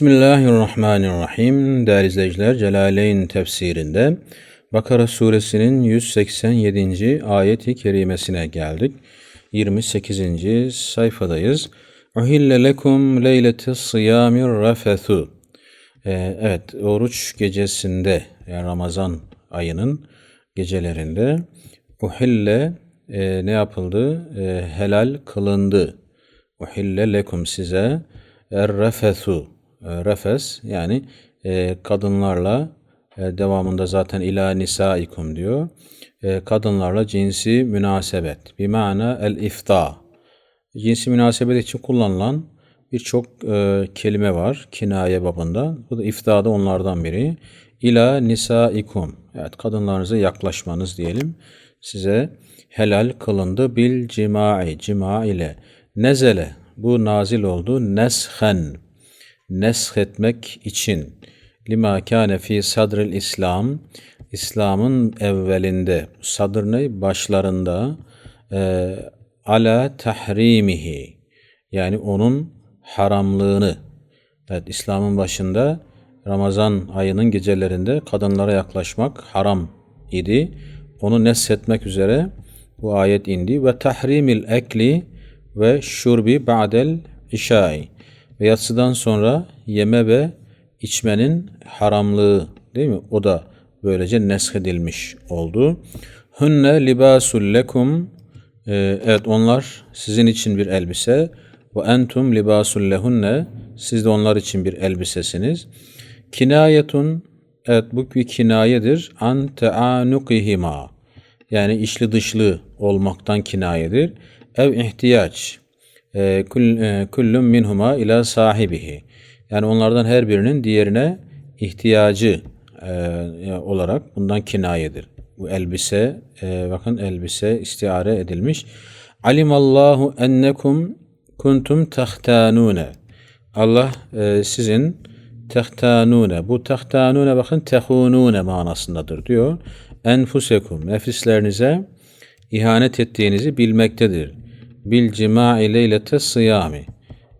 Bismillahirrahmanirrahim. Değerli izleyiciler, Celaleyn tefsirinde Bakara suresinin 187. ayeti kerimesine geldik. 28. sayfadayız. Uhille lekum leylete sıyamir rafethu. Ee, evet, oruç gecesinde, yani Ramazan ayının gecelerinde uhille e, ne yapıldı? E, helal kılındı. Uhille lekum size er-refethu e, refes yani e, kadınlarla e, devamında zaten ila nisaikum diyor. E, kadınlarla cinsi münasebet. Bir mana el ifta. Cinsi münasebet için kullanılan birçok e, kelime var kinaye babında. Bu da ifta da onlardan biri. İla nisaikum. Evet kadınlarınıza yaklaşmanız diyelim. Size helal kılındı bil cimai. Cima ile. Nezele. Bu nazil oldu. Neshen neshetmek için. Lima kâne fi sadril İslam. İslam'ın evvelinde. Sadr ne? Başlarında e, ala tahrimihi yani onun haramlığını. Evet İslam'ın başında Ramazan ayının gecelerinde kadınlara yaklaşmak haram idi. Onu neshetmek üzere bu ayet indi. Ve tahrimil ekli ve şurbi ba'del işai ve yatsıdan sonra yeme ve içmenin haramlığı değil mi? O da böylece neshedilmiş oldu. Hunne libasul lekum ee, evet onlar sizin için bir elbise ve entum libasul lehunne siz de onlar için bir elbisesiniz. Kinayetun evet bu bir kinayedir. An teanukihima yani içli dışlı olmaktan kinayedir. Ev ihtiyaç kullun minhuma ila sahibihi. Yani onlardan her birinin diğerine ihtiyacı e, olarak bundan kinayedir. Bu elbise, bakın elbise istiare edilmiş. Alimallahu ennekum kuntum tahtanune. Allah sizin tehtanune. Bu tehtanune bakın tehunune manasındadır diyor. Enfusekum. Nefislerinize ihanet ettiğinizi bilmektedir bil cima'i leylete sıyami.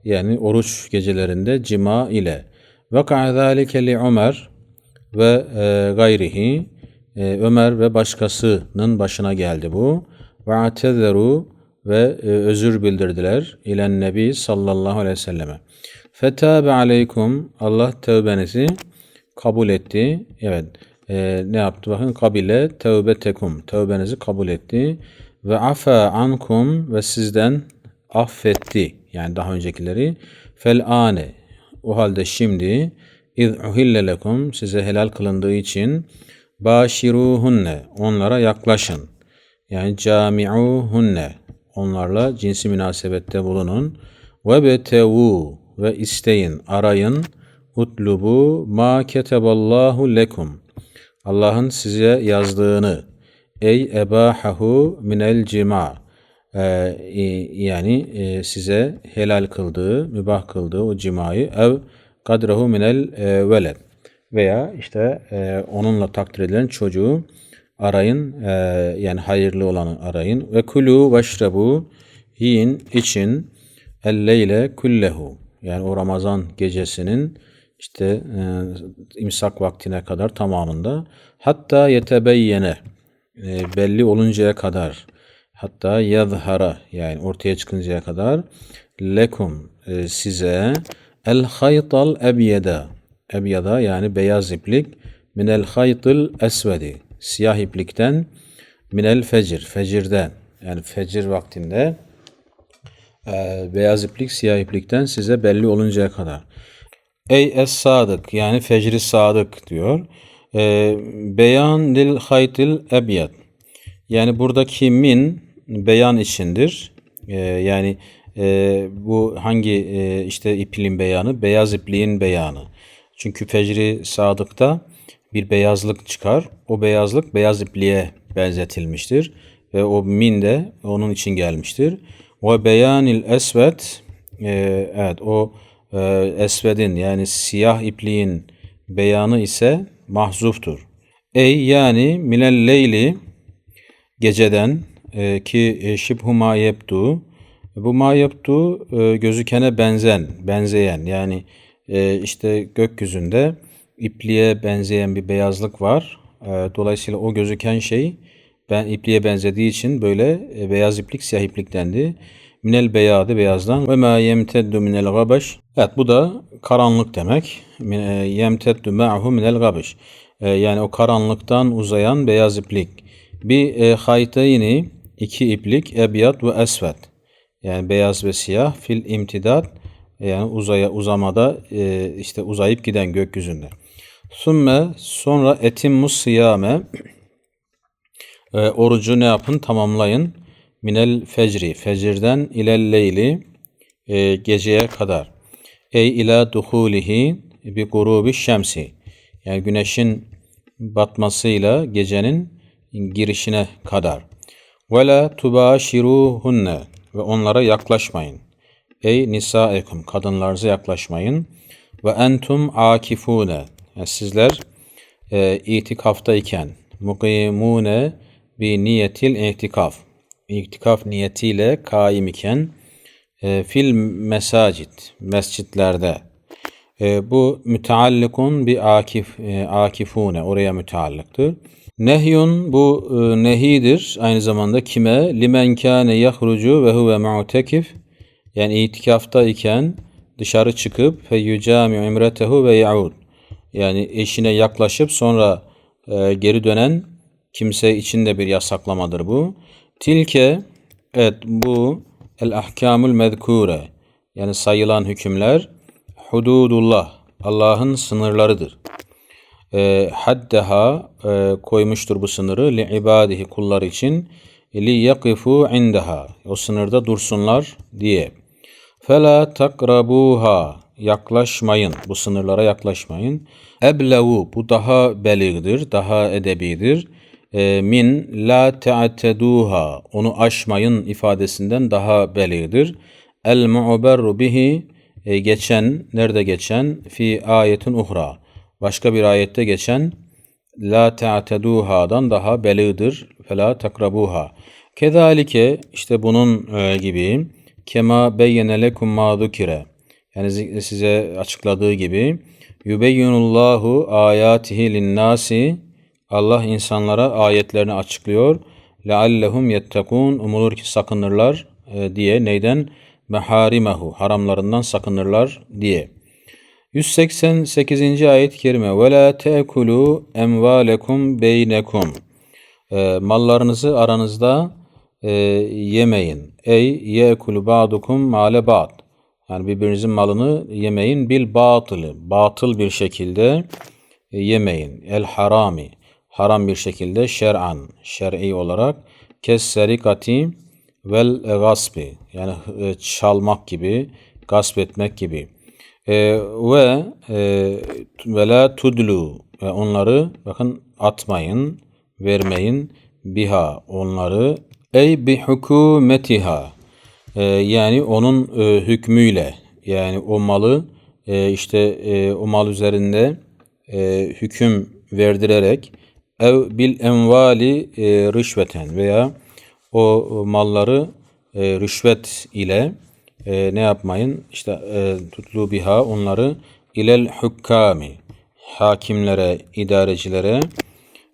Yani oruç gecelerinde cima ile. Vaka zâlike li Ömer ve e, gayrihi e, Ömer ve başkasının başına geldi bu. Ve atezeru ve e, özür bildirdiler ilen nebi sallallahu aleyhi ve selleme. Fetabe aleykum Allah tevbenizi kabul etti. Evet. E, ne yaptı? Bakın kabile tevbetekum. Tevbenizi kabul etti ve afa ankum ve sizden affetti. Yani daha öncekileri fel ane o halde şimdi iz uhille size helal kılındığı için başiruhunne onlara yaklaşın. Yani cami'uhunne onlarla cinsi münasebette bulunun. Ve betevu ve isteyin, arayın. Utlubu ma keteballahu lekum. Allah'ın size yazdığını Ey ebahahu minel cima. Ee, yani e, size helal kıldığı, mübah kıldığı o cimayı ev kadrahu minel e, veled. Veya işte e, onunla takdir edilen çocuğu arayın yani hayırlı olanı arayın. Ve kulu veşrebu yiyin için elleyle kullehu. Yani o Ramazan gecesinin işte e, imsak vaktine kadar tamamında. Hatta yetebeyyene e, belli oluncaya kadar hatta yazhara yani ortaya çıkıncaya kadar lekum e, size el haytal ebyeda ebyada yani beyaz iplik minel haytıl esvedi siyah iplikten minel fecir fecirden yani fecir vaktinde e, beyaz iplik siyah iplikten size belli oluncaya kadar. Ey es sadık yani fecri sadık diyor. E, beyan lil haytil ebyad. Yani buradaki min beyan içindir. E, yani e, bu hangi e, işte ipliğin beyanı? Beyaz ipliğin beyanı. Çünkü fecri sadıkta bir beyazlık çıkar. O beyazlık beyaz ipliğe benzetilmiştir. Ve o min de onun için gelmiştir. Ve beyanil esvet e, evet o e, esvedin yani siyah ipliğin beyanı ise mahzuftur. Ey yani minel leyli geceden e, ki e, şibhu ma yebdu bu ma yebdu e, gözükene benzen, benzeyen yani e, işte gökyüzünde ipliğe benzeyen bir beyazlık var. E, dolayısıyla o gözüken şey ben ipliğe benzediği için böyle e, beyaz iplik siyah iplik dendi. Minel beyadı beyazdan ve ma yemteddu minel gabaş. Evet bu da karanlık demek. E, Yemteddu ma'hu minel gabaş. E, Yani o karanlıktan uzayan beyaz iplik. Bir e, haytayni iki iplik ebyat ve esvet. Yani beyaz ve siyah fil imtidat yani uzaya uzamada işte uzayıp giden gökyüzünde. Sümme sonra etimmus siyame e, orucu ne yapın? Tamamlayın. Minel fecri. Fecirden ilel leyli e, geceye kadar. Ey ila duhulihi bi gurubi şemsi. Yani güneşin batmasıyla gecenin girişine kadar. Ve la tubâşirûhunne ve onlara yaklaşmayın. Ey nisaikum kadınlarınıza yaklaşmayın. Ve entum akifune. Yani sizler e, itikaftayken mukimune bi niyetil itikaf. İtikaf niyetiyle kaim iken e, fil mesacit mescitlerde e, bu müteallikun bi akif e, akifune oraya müteallıktır. Nehyun bu e, nehidir aynı zamanda kime limen kâne yahrucu ve huve mu'tekif yani itikafta iken dışarı çıkıp fe yucami imretehu ve yaud yani eşine yaklaşıp sonra e, geri dönen kimse için de bir yasaklamadır bu. Tilke evet bu el ahkamul mezkure yani sayılan hükümler hududullah Allah'ın sınırlarıdır. E, haddeha e, koymuştur bu sınırı li ibadihi kullar için li yakifu indaha o sınırda dursunlar diye. Fela takrabuha yaklaşmayın bu sınırlara yaklaşmayın. Eblevu bu daha beligdir, daha edebidir. E, min la te'teduha onu aşmayın ifadesinden daha beligdir. El mu'berru bihi e, geçen nerede geçen fi ayetin uhra başka bir ayette geçen la te'teduha'dan daha beligdir. Fela takrabuha. Kezalike işte bunun e, gibi kema beyyene lekum ma zukire yani size açıkladığı gibi yubeyyinullahu ayatihi linnasi Allah insanlara ayetlerini açıklıyor. Leallehum yettekun umulur ki sakınırlar e, diye neyden meharimehu haramlarından sakınırlar diye. 188. ayet-i kerime la teekulu emvalekum beynekum e, mallarınızı aranızda e, yemeyin. Ey yeekulu ba'dukum male ba'd. Yani birbirinizin malını yemeyin bil batılı. Batıl bir şekilde e, yemeyin. El harami. Haram bir şekilde şer'an. Şer'i olarak kes serikati vel gasbi. Yani e, çalmak gibi, gasp etmek gibi. E, ve e, ve la tudlu ve onları bakın atmayın, vermeyin biha onları ey bi hükümetiha e, yani onun e, hükmüyle yani o malı e, işte e, o mal üzerinde e, hüküm verdirerek ev bil envali e, rüşveten veya o malları e, rüşvet ile e, ne yapmayın? İşte e, tutlu biha onları ilel hukkami hakimlere, idarecilere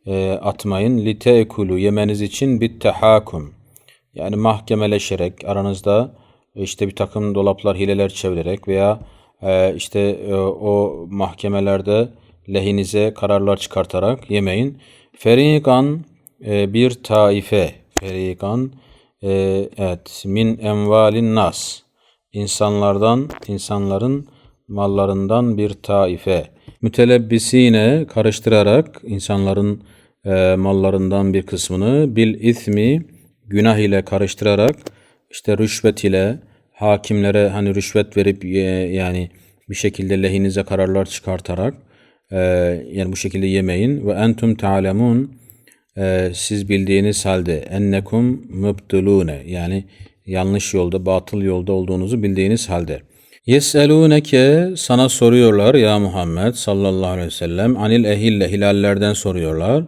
e, atmayın. Li teekulu yemeniz için bit tehakum yani mahkemeleşerek aranızda işte bir takım dolaplar hileler çevirerek veya e, işte e, o mahkemelerde lehinize kararlar çıkartarak yemeyin. Ferikan e, bir taife. Ferikan e, evet min envalin nas insanlardan insanların mallarından bir taife. Mütelebbisine karıştırarak insanların e, mallarından bir kısmını bil ismi günah ile karıştırarak işte rüşvet ile hakimlere hani rüşvet verip e, yani bir şekilde lehinize kararlar çıkartarak e, yani bu şekilde yemeyin ve entum ta'lemun e, siz bildiğiniz halde ennekum mubtilune yani yanlış yolda, batıl yolda olduğunuzu bildiğiniz halde. Yeselûneke sana soruyorlar ya Muhammed sallallahu aleyhi ve sellem anil ehille hilallerden soruyorlar.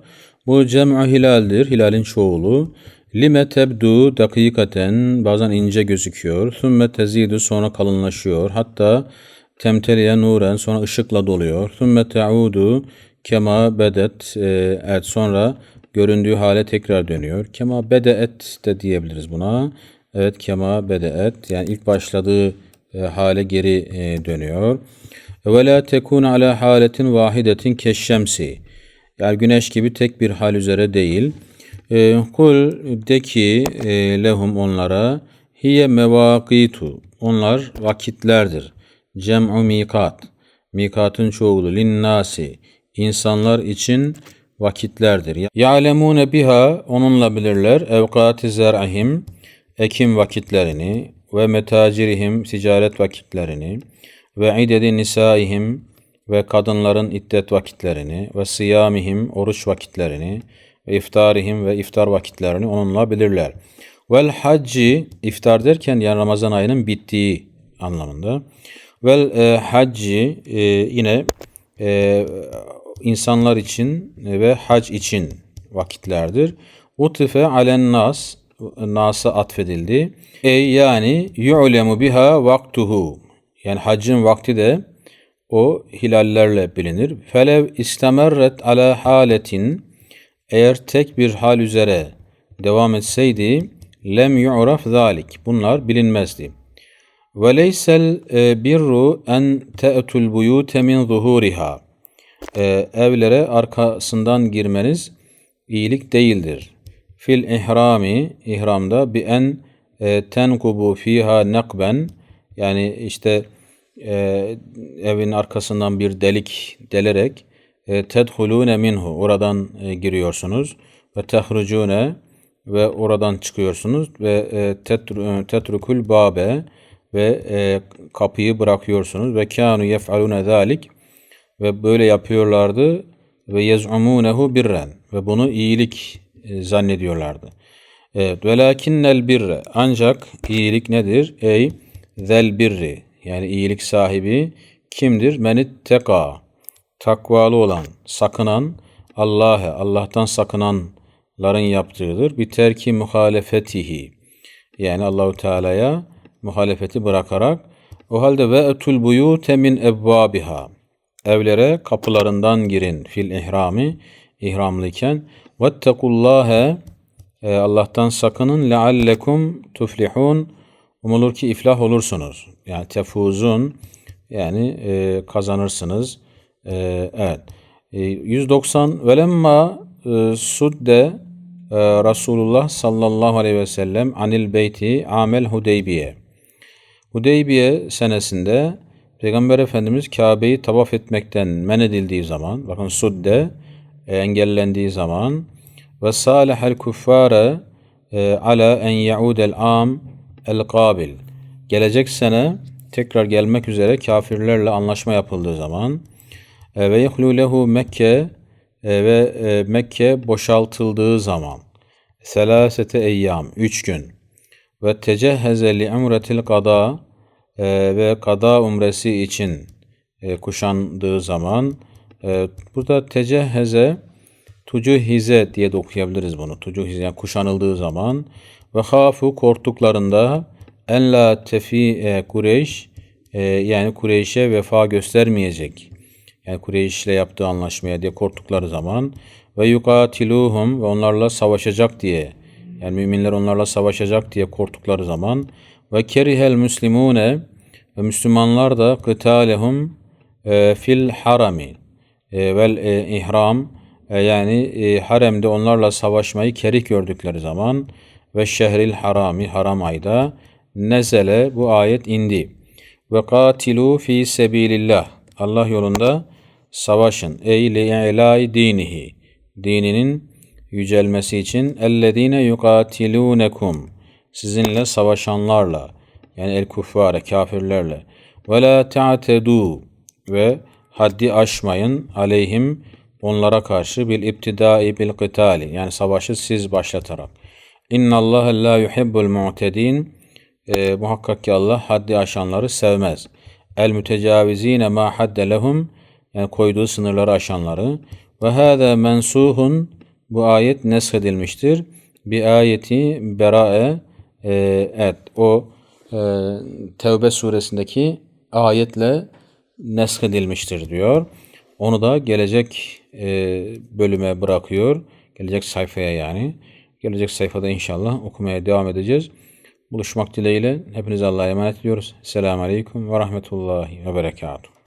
Bu cem'u hilaldir, hilalin çoğulu. Lime tebdu dakikaten bazen ince gözüküyor. Sümme tezidu sonra kalınlaşıyor. Hatta temteliye nuren sonra ışıkla doluyor. Sümme teudu kema bedet e, evet sonra göründüğü hale tekrar dönüyor. Kema bedeet de diyebiliriz buna. Evet kema bedeet yani ilk başladığı e, hale geri e, dönüyor. Ve la tekun ala haletin vahidetin keşşemsi. Yani güneş gibi tek bir hal üzere değil. E, kul de ki lehum onlara hiye mevakitu. Onlar vakitlerdir. Cem'u mikat. Mikatın çoğulu linnasi. insanlar için vakitlerdir. Ya'lemune biha onunla bilirler evkati zer'ihim ekim vakitlerini ve metacirihim ticaret vakitlerini ve idedi nisaihim ve kadınların iddet vakitlerini ve siyamihim oruç vakitlerini ve iftarihim ve iftar vakitlerini onunla bilirler. Vel hacci iftar derken yani Ramazan ayının bittiği anlamında. Vel e, hacci e, yine e, insanlar için ve hac için vakitlerdir. Utife alen nas nasa atfedildi. E yani yu'lemu biha vaktuhu. Yani haccın vakti de o hilallerle bilinir. Felev istemerret ala haletin eğer tek bir hal üzere devam etseydi lem yu'raf zalik. Bunlar bilinmezdi. Ve leysel e, birru en te'tul buyute min zuhuriha. E, evlere arkasından girmeniz iyilik değildir. Fil ihrami ihramda bi en e, tenkubu fiha nakben yani işte e, evin arkasından bir delik delerek e, tedhulune minhu oradan e, giriyorsunuz ve tehrucune ve oradan çıkıyorsunuz ve e, tetrukul babe ve e, kapıyı bırakıyorsunuz ve kanu yef'alune zalik ve böyle yapıyorlardı ve yez'umunehu birren ve bunu iyilik e, zannediyorlardı. Evet, velakinnel birre ancak iyilik nedir? Ey zel birri yani iyilik sahibi kimdir? Menit teka takvalı olan, sakınan Allah'ı, Allah'tan sakınanların yaptığıdır. Bir terki muhalefetihi yani Allahu Teala'ya muhalefeti bırakarak o halde ve etul buyute min ebvabiha evlere kapılarından girin fil ihrami ihramlıyken vettekullâhe e, Allah'tan sakının leallekum tuflihun umulur ki iflah olursunuz. Yani tefuzun yani e, kazanırsınız. E, evet. E, 190 velemma e, sudde e, Resulullah sallallahu aleyhi ve sellem anil beyti amel Hudeybiye. Hudeybiye senesinde Peygamber Efendimiz Kabe'yi tavaf etmekten men edildiği zaman, bakın sudde e, engellendiği zaman ve salihel kuffare ala en yaudel am el kabil. Gelecek sene tekrar gelmek üzere kafirlerle anlaşma yapıldığı zaman e, ve yehlu lehu Mekke e, ve Mekke boşaltıldığı zaman selasete eyyam, üç gün ve tecehheze li umretil kada e, ve kada umresi için e, kuşandığı zaman e, burada tecehheze tucuhize diye de okuyabiliriz bunu. Tucuhize yani kuşanıldığı zaman ve hafu korktuklarında en la tefi e, Kureyş e, yani Kureyş'e vefa göstermeyecek. Yani Kureyş ile yaptığı anlaşmaya diye korktukları zaman ve yukatiluhum ve onlarla savaşacak diye yani müminler onlarla savaşacak diye korktukları zaman ve kerihel müslimune ve Müslümanlar da kıtalehum e, fil harami e, vel e, ihram e, yani e, haremde onlarla savaşmayı kerih gördükleri zaman ve şehril harami haram ayda nezele bu ayet indi. Ve katilu fi sebilillah Allah yolunda savaşın. Ey li'ilâi dinihi dininin yücelmesi için ellezine yukatilunekum sizinle savaşanlarla yani el kuffare kafirlerle ve la ta'tedu ve haddi aşmayın aleyhim onlara karşı bil iptidai bil kıtali yani savaşı siz başlatarak. İnna Allah la yuhibbul mu'tedin e, muhakkak ki Allah haddi aşanları sevmez. El mütecavizine ma hadde lehum yani koyduğu sınırları aşanları ve hâzâ mensuhun bu ayet neshedilmiştir. Bir ayeti Berae e, evet o e, Tevbe suresindeki ayetle nesk edilmiştir diyor. Onu da gelecek e, bölüme bırakıyor. Gelecek sayfaya yani. Gelecek sayfada inşallah okumaya devam edeceğiz. Buluşmak dileğiyle hepinize Allah'a emanet ediyoruz. Selamun Aleyküm ve Rahmetullahi ve Berekatuhu.